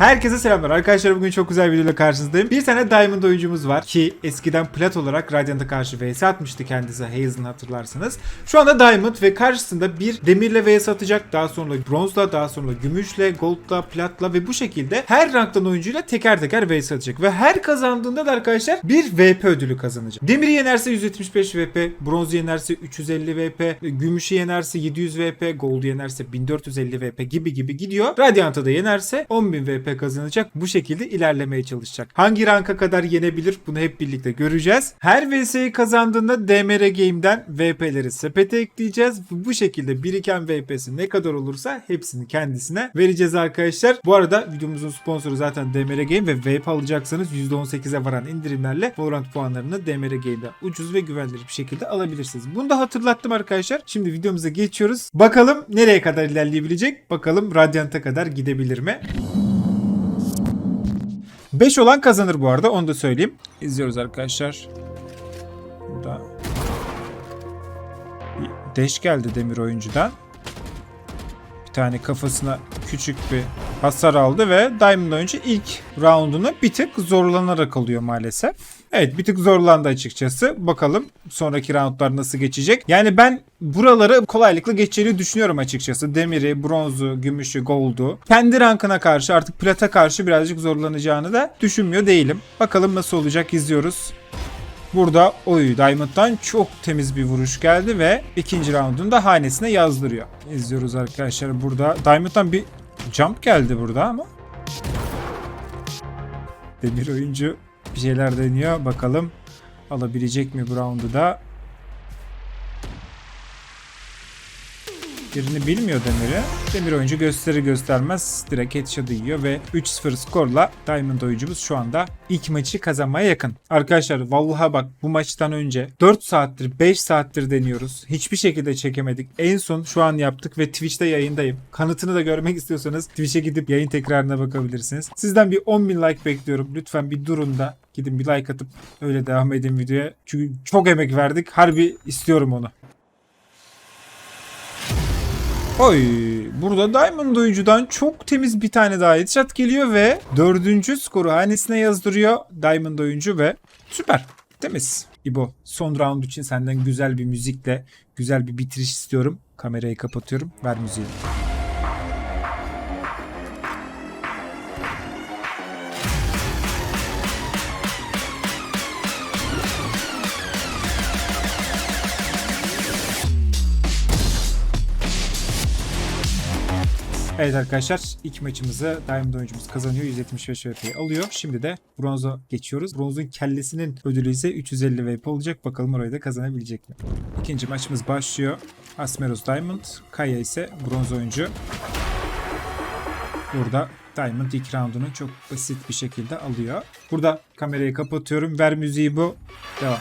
Herkese selamlar arkadaşlar bugün çok güzel bir videoyla karşınızdayım. Bir tane Diamond oyuncumuz var ki eskiden Plat olarak Radiant'a karşı vs atmıştı kendisi Hazen hatırlarsanız. Şu anda Diamond ve karşısında bir demirle vs atacak. Daha sonra bronzla, daha sonra gümüşle, goldla, platla ve bu şekilde her ranktan oyuncuyla teker teker vs atacak. Ve her kazandığında da arkadaşlar bir VP ödülü kazanacak. Demiri yenerse 175 VP, bronzu yenerse 350 VP, gümüşü yenerse 700 VP, goldu yenerse 1450 VP gibi gibi gidiyor. Radiant'ı da yenerse 10.000 VP kazanacak. Bu şekilde ilerlemeye çalışacak. Hangi ranka kadar yenebilir bunu hep birlikte göreceğiz. Her VS'yi kazandığında DMR Game'den VP'leri sepete ekleyeceğiz. Bu şekilde biriken VP'si ne kadar olursa hepsini kendisine vereceğiz arkadaşlar. Bu arada videomuzun sponsoru zaten DMR Game ve VP alacaksanız %18'e varan indirimlerle Valorant puanlarını DMR Game'den ucuz ve güvenilir bir şekilde alabilirsiniz. Bunu da hatırlattım arkadaşlar. Şimdi videomuza geçiyoruz. Bakalım nereye kadar ilerleyebilecek? Bakalım Radiant'a kadar gidebilir mi? 5 olan kazanır bu arada onu da söyleyeyim. İzliyoruz arkadaşlar. Burada bir deş geldi demir oyuncudan. Bir tane kafasına küçük bir hasar aldı ve Diamond oyuncu ilk roundunu bir tık zorlanarak alıyor maalesef. Evet bir tık zorlandı açıkçası. Bakalım sonraki roundlar nasıl geçecek. Yani ben buraları kolaylıkla geçeceğini düşünüyorum açıkçası. Demiri, bronzu, gümüşü, goldu. Kendi rankına karşı artık plata karşı birazcık zorlanacağını da düşünmüyor değilim. Bakalım nasıl olacak izliyoruz. Burada oy Diamond'dan çok temiz bir vuruş geldi ve ikinci roundun da hanesine yazdırıyor. İzliyoruz arkadaşlar burada. Diamond'dan bir jump geldi burada ama. Demir oyuncu bir şeyler deniyor. Bakalım alabilecek mi bu roundu da. Birini bilmiyor Demir'i. Demir oyuncu gösteri göstermez direkt headshot yiyor ve 3-0 skorla Diamond oyuncumuz şu anda ilk maçı kazanmaya yakın. Arkadaşlar vallahi bak bu maçtan önce 4 saattir 5 saattir deniyoruz. Hiçbir şekilde çekemedik. En son şu an yaptık ve Twitch'te yayındayım. Kanıtını da görmek istiyorsanız Twitch'e gidip yayın tekrarına bakabilirsiniz. Sizden bir 10.000 like bekliyorum. Lütfen bir durun da gidin bir like atıp öyle devam edin videoya. Çünkü çok emek verdik. Harbi istiyorum onu. Oy burada Diamond oyuncudan çok temiz bir tane daha headshot geliyor ve dördüncü skoru hanesine yazdırıyor Diamond oyuncu ve süper temiz. İbo son round için senden güzel bir müzikle güzel bir bitiriş istiyorum. Kamerayı kapatıyorum. Ver müziği. Evet arkadaşlar ilk maçımızı Diamond oyuncumuz kazanıyor. 175 VP alıyor. Şimdi de bronza geçiyoruz. Bronzun kellesinin ödülü ise 350 VP olacak. Bakalım orayı da kazanabilecek mi? İkinci maçımız başlıyor. Asmeros Diamond. Kaya ise bronz oyuncu. Burada Diamond ilk roundunu çok basit bir şekilde alıyor. Burada kamerayı kapatıyorum. Ver müziği bu. Devam.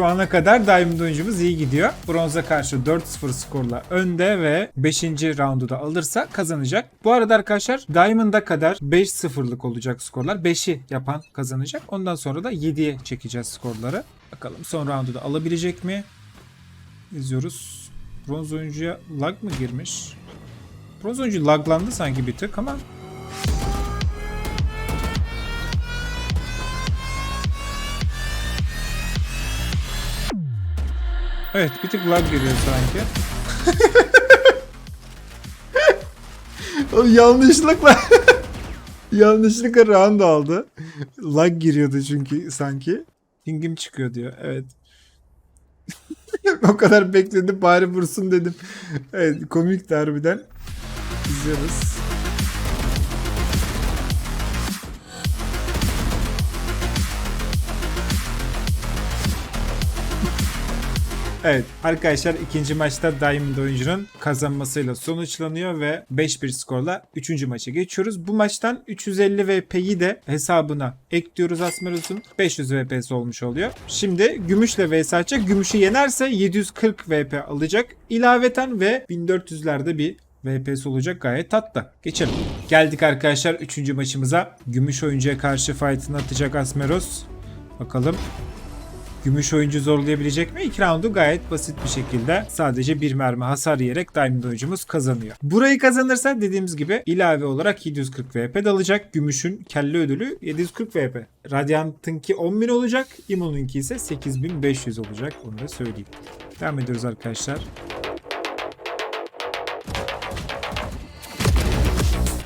Şu ana kadar Diamond oyuncumuz iyi gidiyor. Bronza karşı 4-0 skorla önde ve 5. roundu da alırsa kazanacak. Bu arada arkadaşlar Diamond'a kadar 5-0'lık olacak skorlar. 5'i yapan kazanacak. Ondan sonra da 7'ye çekeceğiz skorları. Bakalım son roundu da alabilecek mi? İzliyoruz. Bronz oyuncuya lag mı girmiş? Bronz oyuncu laglandı sanki bir tık ama Evet bir tık lag giriyor sanki. yanlışlıkla yanlışlıkla round aldı. Lag giriyordu çünkü sanki. Pingim çıkıyor diyor. Evet. o kadar bekledim bari vursun dedim. Evet komik harbiden. İzliyoruz. Evet arkadaşlar ikinci maçta Diamond oyuncunun kazanmasıyla sonuçlanıyor ve 5-1 skorla 3. maça geçiyoruz. Bu maçtan 350 VP'yi de hesabına ekliyoruz Asmeros'un. 500 VP'si olmuş oluyor. Şimdi gümüşle vs atacak. Gümüşü yenerse 740 VP alacak. İlaveten ve 1400'lerde bir VP'si olacak gayet tatlı. Geçelim. Geldik arkadaşlar 3. maçımıza. Gümüş oyuncuya karşı fight'ını atacak Asmeros. Bakalım Gümüş oyuncu zorlayabilecek mi? İlk roundu gayet basit bir şekilde sadece bir mermi hasar yiyerek Diamond oyuncumuz kazanıyor. Burayı kazanırsa dediğimiz gibi ilave olarak 740 VP de alacak. Gümüşün kelle ödülü 740 VP. Radiant'ınki 10.000 olacak. Immo'nunki ise 8500 olacak. Onu da söyleyeyim. Devam ediyoruz arkadaşlar.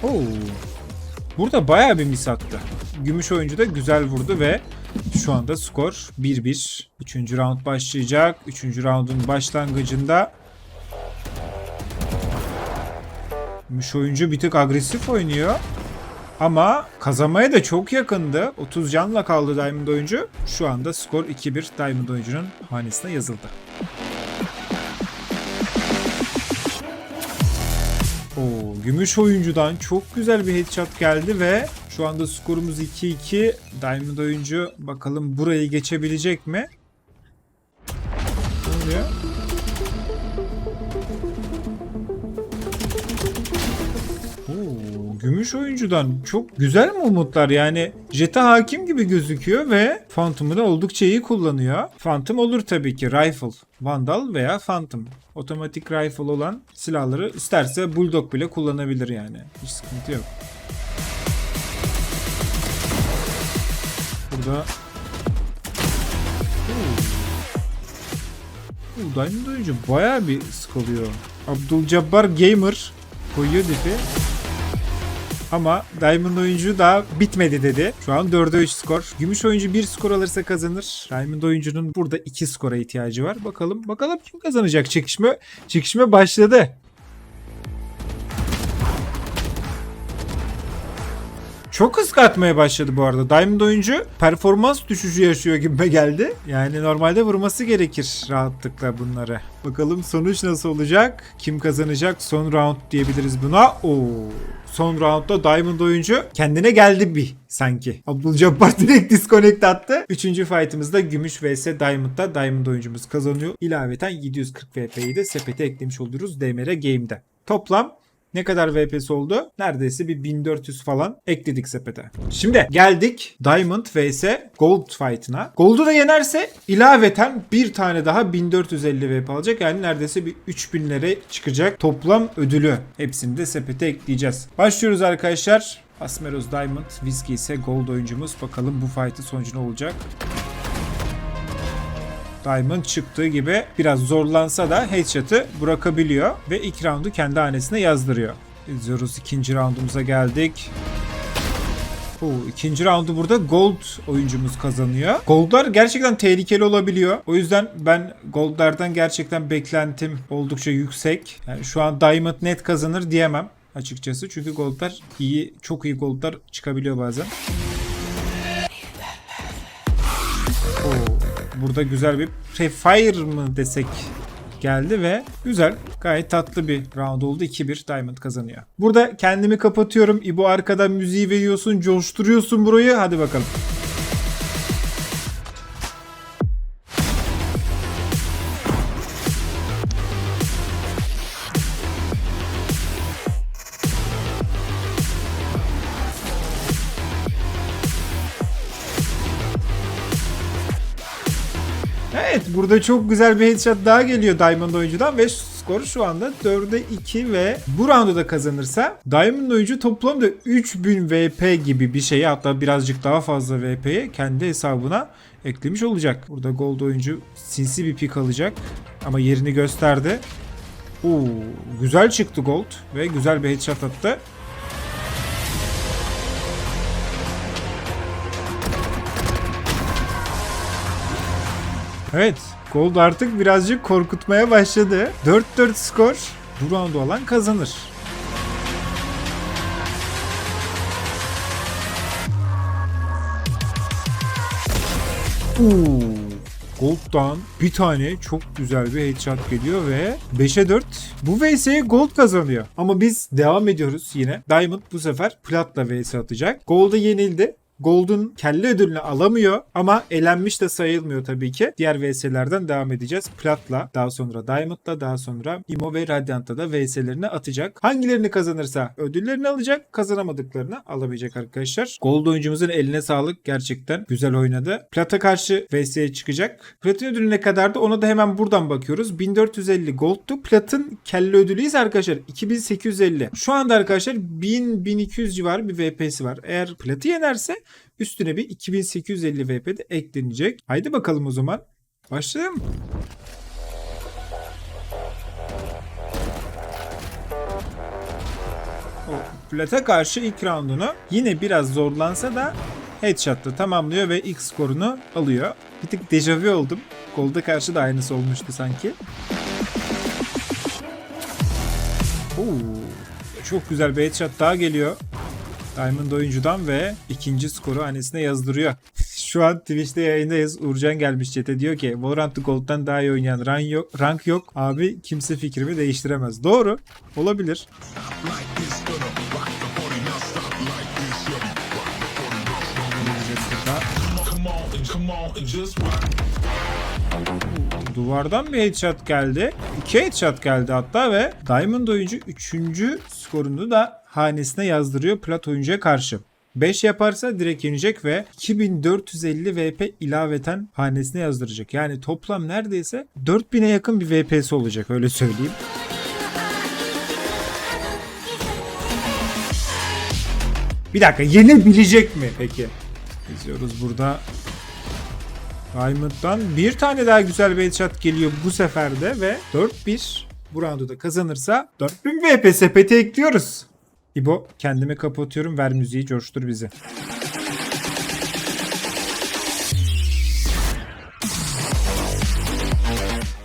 Oo. Burada bayağı bir mis attı. Gümüş oyuncu da güzel vurdu ve şu anda skor 1-1. Üçüncü round başlayacak. Üçüncü roundun başlangıcında Gümüş oyuncu bir tık agresif oynuyor. Ama kazanmaya da çok yakındı. 30 canla kaldı Diamond oyuncu. Şu anda skor 2-1 Diamond oyuncunun hanesine yazıldı. Oo, gümüş oyuncudan çok güzel bir headshot geldi ve şu anda skorumuz 2-2. Diamond oyuncu bakalım burayı geçebilecek mi? Ne oluyor? Oo, gümüş oyuncudan çok güzel mi umutlar yani Jet'e hakim gibi gözüküyor ve Phantom'u da oldukça iyi kullanıyor. Phantom olur tabii ki Rifle, Vandal veya Phantom. Otomatik rifle olan silahları isterse Bulldog bile kullanabilir yani. Hiç sıkıntı yok. Burada Oo. Oo, Diamond oyuncu bayağı bir sıkılıyor. Abdülcabbar Gamer koyuyor difi. Ama Diamond oyuncu daha bitmedi dedi. Şu an 4'e 3 skor. Gümüş oyuncu 1 skor alırsa kazanır. Diamond oyuncunun burada 2 skora ihtiyacı var. Bakalım bakalım kim kazanacak çekişme. Çekişme başladı. Çok hız katmaya başladı bu arada. Diamond oyuncu performans düşüşü yaşıyor gibi geldi. Yani normalde vurması gerekir rahatlıkla bunları. Bakalım sonuç nasıl olacak? Kim kazanacak? Son round diyebiliriz buna. Oo. Son roundda Diamond oyuncu kendine geldi bir sanki. Abdülcabbar direkt disconnect attı. Üçüncü fightımızda Gümüş vs Diamond'da Diamond oyuncumuz kazanıyor. İlaveten 740 VP'yi de sepete eklemiş oluruz DMR Game'de. Toplam ne kadar VP'si oldu? Neredeyse bir 1400 falan ekledik sepete. Şimdi geldik Diamond vs Gold fight'ına. Gold'u da yenerse ilaveten bir tane daha 1450 VP alacak. Yani neredeyse bir 3000'lere çıkacak toplam ödülü. Hepsini de sepete ekleyeceğiz. Başlıyoruz arkadaşlar. Asmeros Diamond, Whiskey ise Gold oyuncumuz. Bakalım bu fight'ın sonucu ne olacak? Diamond çıktığı gibi biraz zorlansa da headshot'ı bırakabiliyor ve ilk roundu kendi hanesine yazdırıyor. İzliyoruz ikinci roundumuza geldik. Oo, ikinci roundu burada Gold oyuncumuz kazanıyor. Goldlar gerçekten tehlikeli olabiliyor. O yüzden ben Goldlardan gerçekten beklentim oldukça yüksek. Yani şu an Diamond net kazanır diyemem açıkçası. Çünkü Goldlar iyi, çok iyi Goldlar çıkabiliyor bazen. Burada güzel bir prefire mı desek geldi ve güzel gayet tatlı bir round oldu. 2-1 Diamond kazanıyor. Burada kendimi kapatıyorum. İbo arkadan müziği veriyorsun, coşturuyorsun burayı. Hadi bakalım. Burada çok güzel bir headshot daha geliyor Diamond oyuncudan ve skor şu anda 4'e 2 ve bu roundu da kazanırsa Diamond oyuncu toplamda 3000 VP gibi bir şeyi hatta birazcık daha fazla VP'ye kendi hesabına eklemiş olacak. Burada Gold oyuncu sinsi bir pik alacak ama yerini gösterdi. Oo, güzel çıktı Gold ve güzel bir headshot attı. Evet. Gold artık birazcık korkutmaya başladı. 4-4 skor. Bu roundu alan kazanır. Oo. Gold'dan bir tane çok güzel bir headshot geliyor ve 5'e 4 bu VS'ye Gold kazanıyor. Ama biz devam ediyoruz yine. Diamond bu sefer Plat'la VS atacak. Gold'a yenildi. Gold'un kelle ödülünü alamıyor ama elenmiş de sayılmıyor tabii ki. Diğer VS'lerden devam edeceğiz. Plat'la, daha sonra Diamond'la, daha sonra Imo ve Radiant'la da VS'lerini atacak. Hangilerini kazanırsa ödüllerini alacak, kazanamadıklarını alabilecek arkadaşlar. Gold oyuncumuzun eline sağlık. Gerçekten güzel oynadı. Plat'a karşı VS'ye çıkacak. Plat'ın ödülü ne kadardı? Ona da hemen buradan bakıyoruz. 1450 Gold'tu. Plat'ın kelle ödülü ise arkadaşlar 2850. Şu anda arkadaşlar 1000-1200 civarı bir VP'si var. Eğer Plat'ı yenerse Üstüne bir 2850 VP de eklenecek. Haydi bakalım o zaman. Başlayalım. O Plat'a karşı ilk roundunu yine biraz zorlansa da headshot'la tamamlıyor ve ilk skorunu alıyor. Bir tık dejavu oldum. Gold'a karşı da aynısı olmuştu sanki. Oo, çok güzel bir headshot daha geliyor. Diamond oyuncudan ve ikinci skoru annesine yazdırıyor. Şu an Twitch'te yayındayız. Uğurcan gelmiş chat'e diyor ki Valorant Gold'dan daha iyi oynayan rank yok, rank yok. Abi kimse fikrimi değiştiremez. Doğru. Olabilir. Duvardan bir headshot geldi. İki headshot geldi hatta ve Diamond oyuncu 3. skorunu da hanesine yazdırıyor Plat oyuncuya karşı. 5 yaparsa direkt yenecek ve 2450 VP ilaveten hanesine yazdıracak. Yani toplam neredeyse 4000'e yakın bir VP'si olacak öyle söyleyeyim. Bir dakika yenebilecek mi peki? İzliyoruz burada. Diamond'dan bir tane daha güzel bir headshot geliyor bu sefer de ve 4-1 bu roundu da kazanırsa 4000 VP sepeti ekliyoruz. İbo kendimi kapatıyorum ver müziği coştur bizi.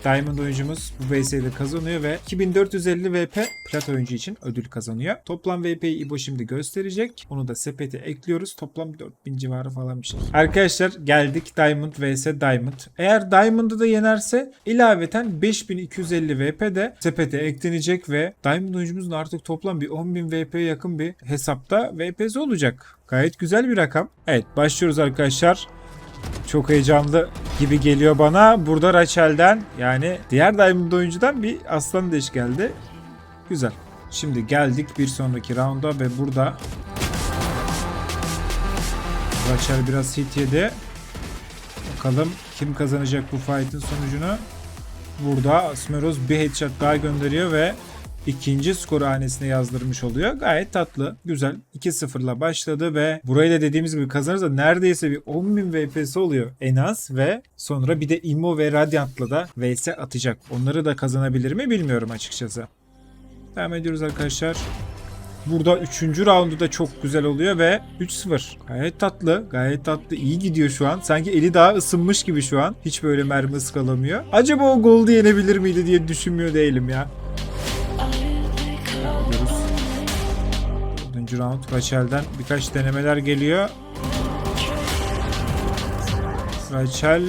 Diamond oyuncumuz bu VS'yi de kazanıyor ve 2450 VP plat oyuncu için ödül kazanıyor. Toplam VP'yi İbo şimdi gösterecek. Onu da sepete ekliyoruz. Toplam 4000 civarı falan bir şey. Arkadaşlar geldik Diamond vs Diamond. Eğer Diamond'ı da yenerse ilaveten 5250 VP de sepete eklenecek ve Diamond oyuncumuzun artık toplam bir 10.000 VP'ye yakın bir hesapta VP'si olacak. Gayet güzel bir rakam. Evet başlıyoruz arkadaşlar. Çok heyecanlı gibi geliyor bana. Burada Rachel'den yani diğer Diamond oyuncudan bir aslan deş geldi. Güzel. Şimdi geldik bir sonraki rounda ve burada Rachel biraz hit yedi. Bakalım kim kazanacak bu fight'ın sonucunu. Burada Asmeros bir headshot daha gönderiyor ve ikinci skor hanesine yazdırmış oluyor. Gayet tatlı, güzel. 2-0'la başladı ve burayı da dediğimiz gibi kazanırsa neredeyse bir 10.000 VP'si oluyor en az ve sonra bir de Immo ve Radiant'la da VS atacak. Onları da kazanabilir mi bilmiyorum açıkçası. Devam ediyoruz arkadaşlar. Burada 3. roundu da çok güzel oluyor ve 3-0. Gayet tatlı. Gayet tatlı. İyi gidiyor şu an. Sanki eli daha ısınmış gibi şu an. Hiç böyle mermi ıskalamıyor. Acaba o golde yenebilir miydi diye düşünmüyor değilim ya. 4. round Rachel'den birkaç denemeler geliyor. Rachel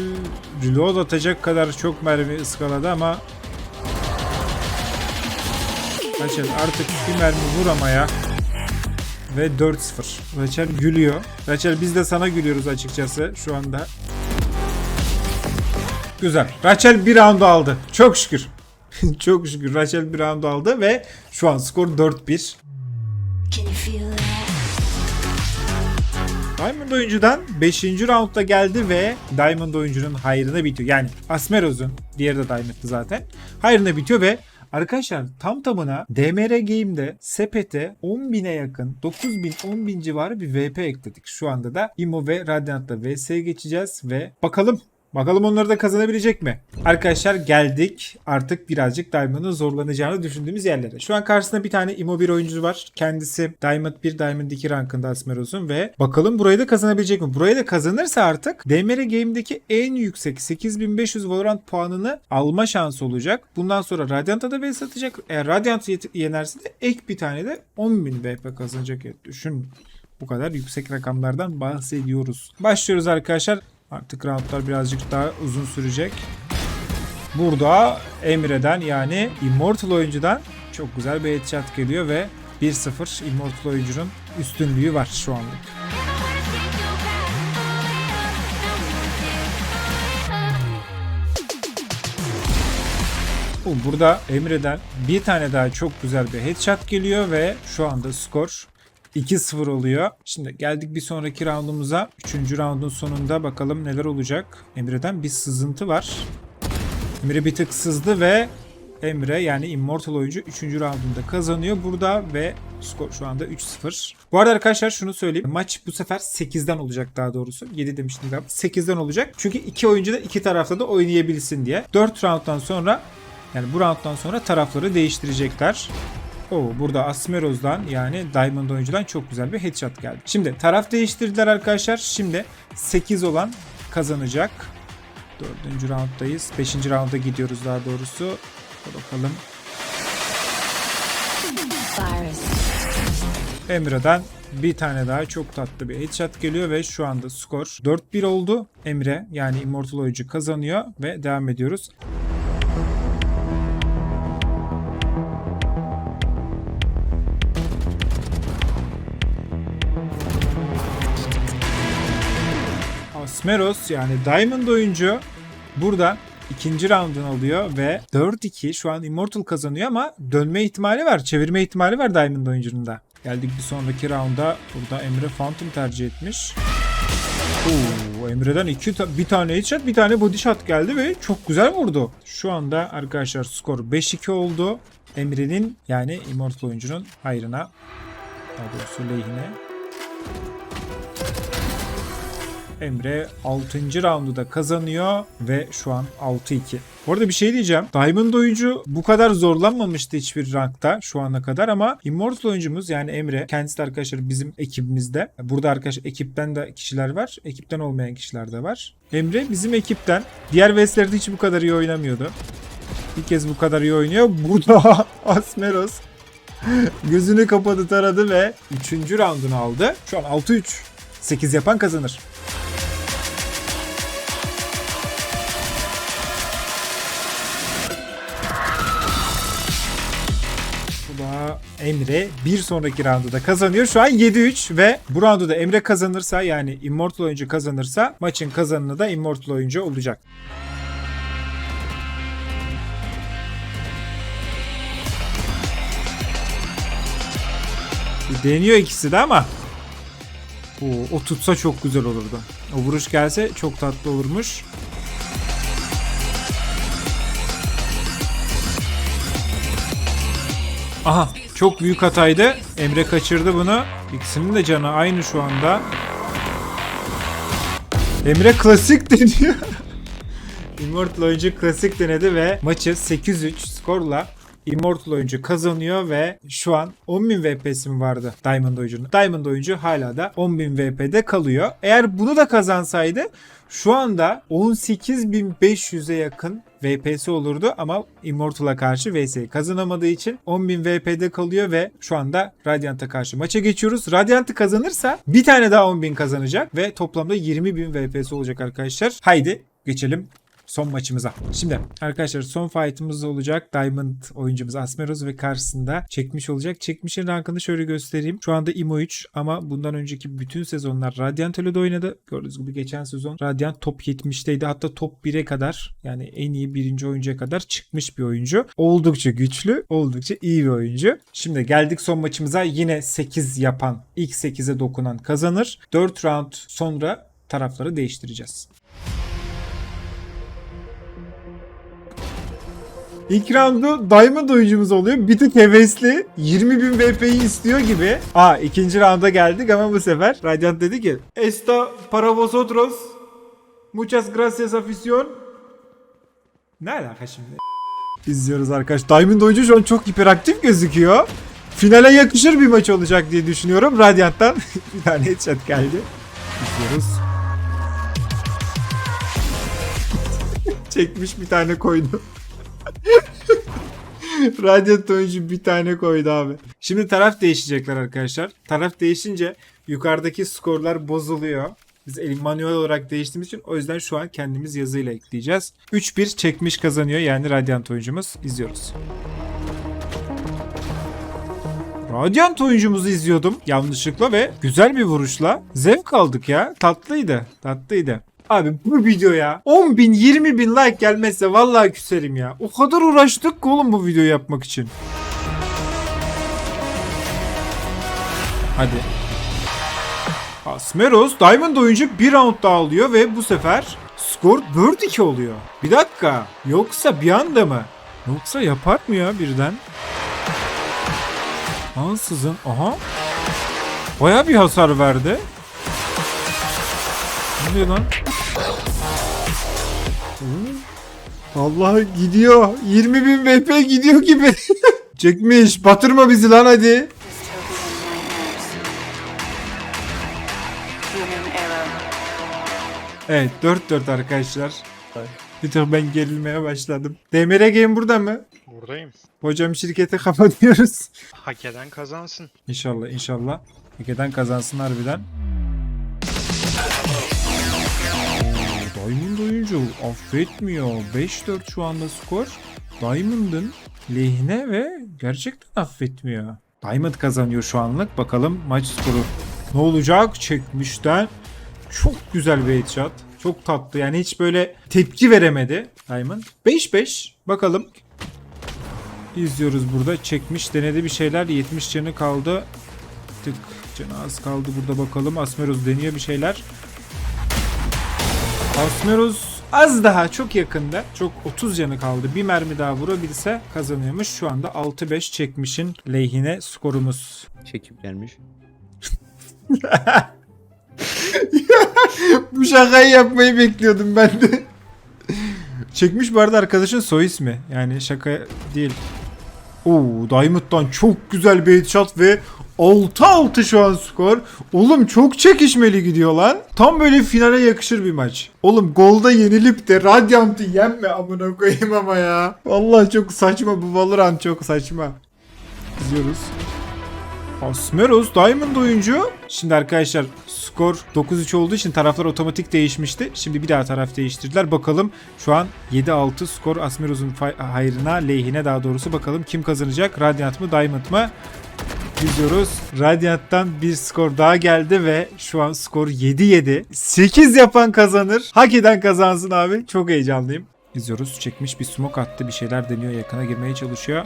reload atacak kadar çok mermi ıskaladı ama Rachel artık bir mermi vuramaya ve 4-0. Rachel gülüyor. Rachel biz de sana gülüyoruz açıkçası şu anda. Güzel. Rachel bir round aldı. Çok şükür. Çok şükür Rachel bir round aldı ve şu an skor 4-1. Diamond oyuncudan 5. roundda geldi ve Diamond oyuncunun hayrına bitiyor. Yani Asmeroz'un, diğeri de Diamond'dı zaten. Hayrına bitiyor ve Arkadaşlar tam tamına DMR Game'de sepete 10.000'e yakın 9.000 10.000 civarı bir VP ekledik. Şu anda da Imo ve Radiant'la VS'ye geçeceğiz ve bakalım Bakalım onları da kazanabilecek mi? Arkadaşlar geldik artık birazcık Diamond'ın zorlanacağını düşündüğümüz yerlere. Şu an karşısında bir tane Imo bir oyuncu var. Kendisi Diamond 1, Diamond 2 rankında Asmeros'un ve bakalım burayı da kazanabilecek mi? Burayı da kazanırsa artık DMR Game'deki en yüksek 8500 Valorant puanını alma şansı olacak. Bundan sonra Radiant'a da vs atacak. Eğer Radiant yet- yenerse de ek bir tane de 10.000 VP kazanacak. Düşün bu kadar yüksek rakamlardan bahsediyoruz. Başlıyoruz arkadaşlar. Artık roundlar birazcık daha uzun sürecek. Burada Emre'den yani Immortal oyuncudan çok güzel bir headshot geliyor ve 1-0 Immortal oyuncunun üstünlüğü var şu anlık. Bu Burada Emre'den bir tane daha çok güzel bir headshot geliyor ve şu anda skor 2-0 oluyor. Şimdi geldik bir sonraki roundumuza. Üçüncü roundun sonunda bakalım neler olacak. Emre'den bir sızıntı var. Emre bir tık sızdı ve Emre yani Immortal oyuncu 3. roundunda kazanıyor burada ve skor şu anda 3-0. Bu arada arkadaşlar şunu söyleyeyim. Maç bu sefer 8'den olacak daha doğrusu. 7 demiştim galiba. 8'den olacak. Çünkü iki oyuncu da iki tarafta da oynayabilsin diye. 4 rounddan sonra yani bu rounddan sonra tarafları değiştirecekler. Oo, burada Asmeroz'dan yani Diamond oyuncudan çok güzel bir headshot geldi. Şimdi taraf değiştirdiler arkadaşlar. Şimdi 8 olan kazanacak. Dördüncü rounddayız. Beşinci rounda gidiyoruz daha doğrusu. Bakalım. Emre'den bir tane daha çok tatlı bir headshot geliyor ve şu anda skor 4-1 oldu. Emre yani Immortal oyuncu kazanıyor ve devam ediyoruz. Asmeros yani Diamond oyuncu burada ikinci roundunu alıyor ve 4-2 şu an Immortal kazanıyor ama dönme ihtimali var. Çevirme ihtimali var Diamond oyuncunun da. Geldik bir sonraki rounda. Burada Emre Phantom tercih etmiş. Oo, Emre'den iki ta- bir tane headshot bir tane body shot geldi ve çok güzel vurdu. Şu anda arkadaşlar skor 5-2 oldu. Emre'nin yani Immortal oyuncunun hayrına daha doğrusu lehine. Emre 6. roundu da kazanıyor ve şu an 6-2. Bu arada bir şey diyeceğim. Diamond oyuncu bu kadar zorlanmamıştı hiçbir rankta şu ana kadar ama Immortal oyuncumuz yani Emre kendisi de arkadaşlar bizim ekibimizde. Burada arkadaşlar ekipten de kişiler var. Ekipten olmayan kişiler de var. Emre bizim ekipten. Diğer Vesler'de hiç bu kadar iyi oynamıyordu. Bir kez bu kadar iyi oynuyor. Burada Asmeros gözünü kapadı taradı ve 3. roundunu aldı. Şu an 6-3. 8 yapan kazanır. Emre bir sonraki roundu da kazanıyor. Şu an 7-3 ve bu roundu da Emre kazanırsa yani Immortal oyuncu kazanırsa maçın kazananı da Immortal oyuncu olacak. Deniyor ikisi de ama Oo, o tutsa çok güzel olurdu. O vuruş gelse çok tatlı olurmuş. Aha çok büyük hataydı. Emre kaçırdı bunu. İkisinin de canı aynı şu anda. Emre klasik deniyor. Immortal oyuncu klasik denedi ve maçı 8-3 skorla Immortal oyuncu kazanıyor ve şu an 10.000 VP'si mi vardı Diamond oyuncunun? Diamond oyuncu hala da 10.000 VP'de kalıyor. Eğer bunu da kazansaydı şu anda 18.500'e yakın VP'si olurdu ama Immortal'a karşı VS'yi kazanamadığı için 10.000 VP'de kalıyor ve şu anda Radiant'a karşı maça geçiyoruz. Radiant'ı kazanırsa bir tane daha 10.000 kazanacak ve toplamda 20.000 VP'si olacak arkadaşlar. Haydi geçelim son maçımıza. Şimdi arkadaşlar son fight'ımız olacak. Diamond oyuncumuz Asmeros ve karşısında çekmiş olacak. Çekmişin rankını şöyle göstereyim. Şu anda Imo 3 ama bundan önceki bütün sezonlar Radiant Elo'da oynadı. Gördüğünüz gibi geçen sezon Radiant top 70'teydi. Hatta top 1'e kadar yani en iyi birinci oyuncuya kadar çıkmış bir oyuncu. Oldukça güçlü, oldukça iyi bir oyuncu. Şimdi geldik son maçımıza. Yine 8 yapan, ilk 8'e dokunan kazanır. 4 round sonra tarafları değiştireceğiz. İlk roundu Diamond oyuncumuz oluyor. Bir tık hevesli. 20 bin VP'yi istiyor gibi. Aa ikinci rounda geldik ama bu sefer Radiant dedi ki Esta para vosotros. Muchas gracias afición. Ne alaka şimdi? İzliyoruz arkadaş. Diamond oyuncu şu an çok hiperaktif gözüküyor. Finale yakışır bir maç olacak diye düşünüyorum. Radiant'tan bir tane headshot geldi. İzliyoruz. Çekmiş bir tane koydu. Radyant oyuncu bir tane koydu abi. Şimdi taraf değişecekler arkadaşlar. Taraf değişince yukarıdaki skorlar bozuluyor. Biz el manuel olarak değiştiğimiz için o yüzden şu an kendimiz yazıyla ekleyeceğiz. 3-1 çekmiş kazanıyor yani Radiant oyuncumuz. İzliyoruz. Radiant oyuncumuzu izliyordum yanlışlıkla ve güzel bir vuruşla zevk aldık ya. Tatlıydı. Tatlıydı. Abi bu videoya 10 bin 20 bin like gelmezse vallahi küserim ya. O kadar uğraştık ki oğlum bu videoyu yapmak için. Hadi. Asmeros Diamond oyuncu bir round daha alıyor ve bu sefer skor 4-2 oluyor. Bir dakika. Yoksa bir anda mı? Yoksa yapar mı ya birden? Ansızın. Aha. Baya bir hasar verdi. Ne lan? Allah gidiyor. 20 bin VP gidiyor gibi. Çekmiş. Batırma bizi lan hadi. Evet 4-4 arkadaşlar. Bir tık ben gerilmeye başladım. DMR Game burada mı? Buradayım. Hocam şirketi kapatıyoruz. Hak eden kazansın. İnşallah inşallah. Hakikaten kazansın harbiden. Oyuncu affetmiyor. 5-4 şu anda skor. Diamond'ın lehine ve gerçekten affetmiyor. Diamond kazanıyor şu anlık. Bakalım maç skoru ne olacak? Çekmişten çok güzel bir headshot. Çok tatlı yani hiç böyle tepki veremedi Diamond. 5-5 bakalım. İzliyoruz burada. Çekmiş denedi bir şeyler. 70 canı kaldı. Tık canı az kaldı burada bakalım. Asmeros deniyor bir şeyler. Asmeros az daha çok yakında. Çok 30 canı kaldı. Bir mermi daha vurabilse kazanıyormuş. Şu anda 6-5 çekmişin lehine skorumuz. çekip gelmiş. Bu şakayı yapmayı bekliyordum ben de. Çekmiş bu arada arkadaşın soy ismi. Yani şaka değil. Oo, Diamond'dan çok güzel bir headshot ve 6-6 şu an skor. Oğlum çok çekişmeli gidiyor lan. Tam böyle finale yakışır bir maç. Oğlum golda yenilip de Radiant'ı yenme amına koyayım ama ya. Vallahi çok saçma bu Valorant çok saçma. İzliyoruz. Asmeros Diamond oyuncu. Şimdi arkadaşlar skor 9-3 olduğu için taraflar otomatik değişmişti. Şimdi bir daha taraf değiştirdiler. Bakalım şu an 7-6 skor Asmeros'un hayrına, lehine daha doğrusu. Bakalım kim kazanacak? Radiant mı Diamond mı? Gidiyoruz. Radiant'tan bir skor daha geldi ve şu an skor 7-7. 8 yapan kazanır. Hak eden kazansın abi. Çok heyecanlıyım. İzliyoruz. Çekmiş bir smoke attı. Bir şeyler deniyor. Yakına girmeye çalışıyor.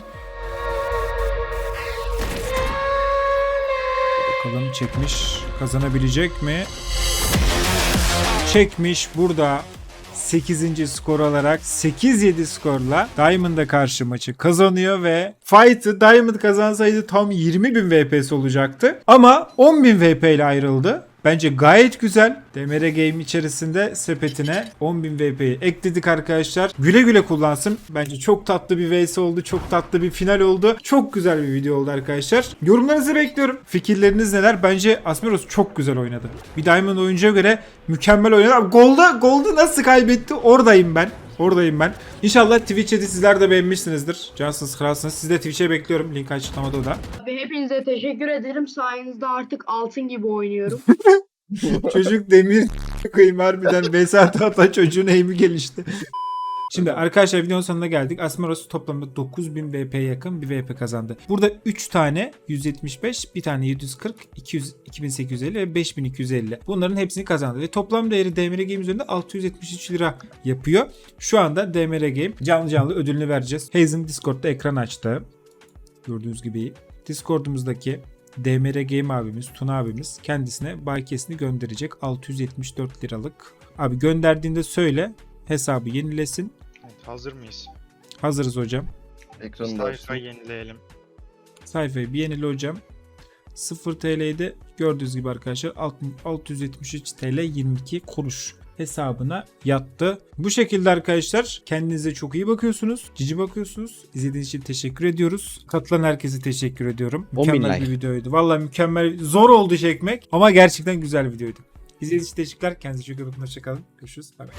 Bakalım çekmiş kazanabilecek mi? Çekmiş burada 8. skor alarak 8-7 skorla Diamond'a karşı maçı kazanıyor ve fight'ı Diamond kazansaydı tam 20.000 VPS olacaktı. Ama 10.000 VP ile ayrıldı. Bence gayet güzel. DMR Game içerisinde sepetine 10.000 VP'yi ekledik arkadaşlar. Güle güle kullansın. Bence çok tatlı bir vs oldu. Çok tatlı bir final oldu. Çok güzel bir video oldu arkadaşlar. Yorumlarınızı bekliyorum. Fikirleriniz neler? Bence Asmeros çok güzel oynadı. Bir Diamond oyuncuya göre mükemmel oynadı. Golda, Golda nasıl kaybetti? Oradayım ben. Oradayım ben. İnşallah Twitch'te sizler de beğenmişsinizdir. Cansınız, kralsınız. Siz de Twitch'e bekliyorum. Link açıklamada da. Abi hepinize teşekkür ederim. Sayenizde artık altın gibi oynuyorum. Çocuk demir koyayım harbiden Vesat Ata çocuğun eğimi gelişti. Şimdi arkadaşlar videonun sonuna geldik. Asmeros toplamda 9000 VP yakın bir VP kazandı. Burada 3 tane 175, bir tane 740, 200, 2850 ve 5250. Bunların hepsini kazandı. Ve toplam değeri DMR Game üzerinde 673 lira yapıyor. Şu anda DMR Game canlı canlı ödülünü vereceğiz. Hazen Discord'da ekran açtı. Gördüğünüz gibi Discord'umuzdaki DMR Game abimiz, Tuna abimiz kendisine bakiyesini gönderecek 674 liralık. Abi gönderdiğinde söyle hesabı yenilesin. Hazır mıyız? Hazırız hocam. Ekranı da Sayfa yenileyelim. Sayfayı bir yenile hocam. 0 TL'de gördüğünüz gibi arkadaşlar alt- 673 TL 22 kuruş hesabına yattı. Bu şekilde arkadaşlar kendinize çok iyi bakıyorsunuz. Cici bakıyorsunuz. İzlediğiniz için teşekkür ediyoruz. Katılan herkese teşekkür ediyorum. 10 bin Mükemmel bir videoydu. Vallahi mükemmel. Zor oldu çekmek ama gerçekten güzel bir videoydu. İzlediğiniz için teşekkürler. Kendinize çok iyi bakın. Hoşçakalın. Görüşürüz. Bay bay.